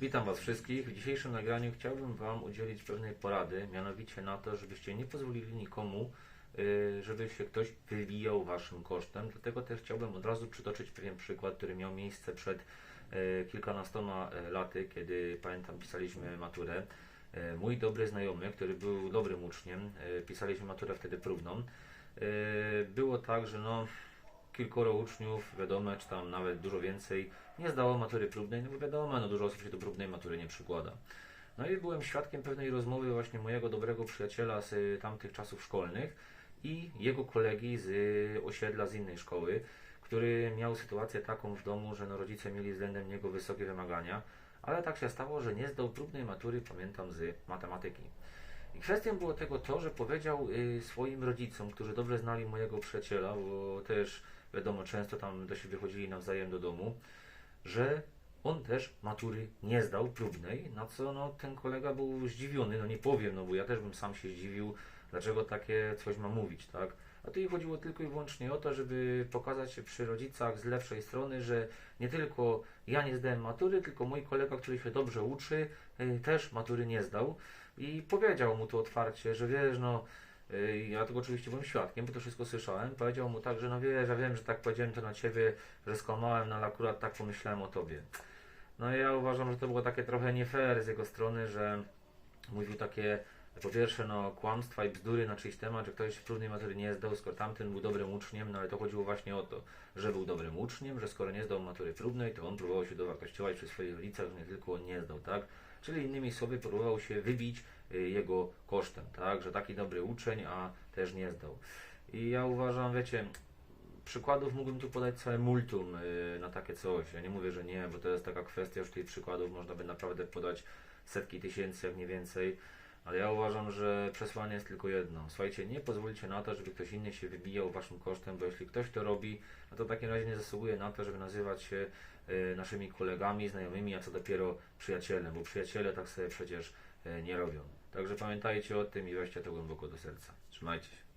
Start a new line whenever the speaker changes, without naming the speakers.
Witam Was wszystkich. W dzisiejszym nagraniu chciałbym Wam udzielić pewnej porady, mianowicie na to, żebyście nie pozwolili nikomu, y, żeby się ktoś wywijał Waszym kosztem. Dlatego też chciałbym od razu przytoczyć pewien przykład, który miał miejsce przed y, kilkunastoma y, laty, kiedy pamiętam pisaliśmy maturę. Mój dobry znajomy, który był dobrym uczniem, pisaliśmy maturę wtedy próbną. Było tak, że no, kilkoro uczniów, wiadomo, czy tam nawet dużo więcej, nie zdało matury próbnej, no bo wiadomo, no dużo osób się do próbnej matury nie przykłada. No i byłem świadkiem pewnej rozmowy właśnie mojego dobrego przyjaciela z y, tamtych czasów szkolnych i jego kolegi z y, osiedla z innej szkoły, który miał sytuację taką w domu, że no rodzice mieli względem niego wysokie wymagania, ale tak się stało, że nie zdał próbnej matury, pamiętam, z matematyki. Kwestią było tego to, że powiedział y, swoim rodzicom, którzy dobrze znali mojego przyjaciela, bo też wiadomo, często tam do siebie chodzili nawzajem do domu, że on też matury nie zdał próbnej, na co no, ten kolega był zdziwiony, no nie powiem, no bo ja też bym sam się zdziwił, dlaczego takie coś ma mówić, tak? A tu chodziło tylko i wyłącznie o to, żeby pokazać się przy rodzicach z lepszej strony, że nie tylko ja nie zdałem matury, tylko mój kolega, który się dobrze uczy, y, też matury nie zdał. I powiedział mu to otwarcie, że wiesz, no, y, ja tego oczywiście byłem świadkiem, bo to wszystko słyszałem. Powiedział mu tak, że no wiesz, ja wiem, że tak powiedziałem to na ciebie, że skłamałem, no ale akurat tak pomyślałem o tobie. No ja uważam, że to było takie trochę nie fair z jego strony, że mówił takie po pierwsze no kłamstwa i bzdury na czyjś temat, że ktoś próbnej matury nie zdał, skoro tamten był dobrym uczniem, no ale to chodziło właśnie o to, że był dobrym uczniem, że skoro nie zdał matury próbnej, to on próbował się dowartościować przy swoich rodzicach, nie tylko on nie zdał, tak? Czyli innymi słowy próbował się wybić y, jego kosztem, tak? Że taki dobry uczeń, a też nie zdał. I ja uważam, wiecie, przykładów mógłbym tu podać całe multum y, na takie coś. Ja nie mówię, że nie, bo to jest taka kwestia, że tych przykładów można by naprawdę podać setki tysięcy, jak nie więcej. Ale ja uważam, że przesłanie jest tylko jedno. Słuchajcie, nie pozwólcie na to, żeby ktoś inny się wybijał waszym kosztem, bo jeśli ktoś to robi, no to w takim razie nie zasługuje na to, żeby nazywać się y, naszymi kolegami, znajomymi, a co dopiero przyjacielem, bo przyjaciele tak sobie przecież y, nie robią. Także pamiętajcie o tym i weźcie to głęboko do serca. Trzymajcie się.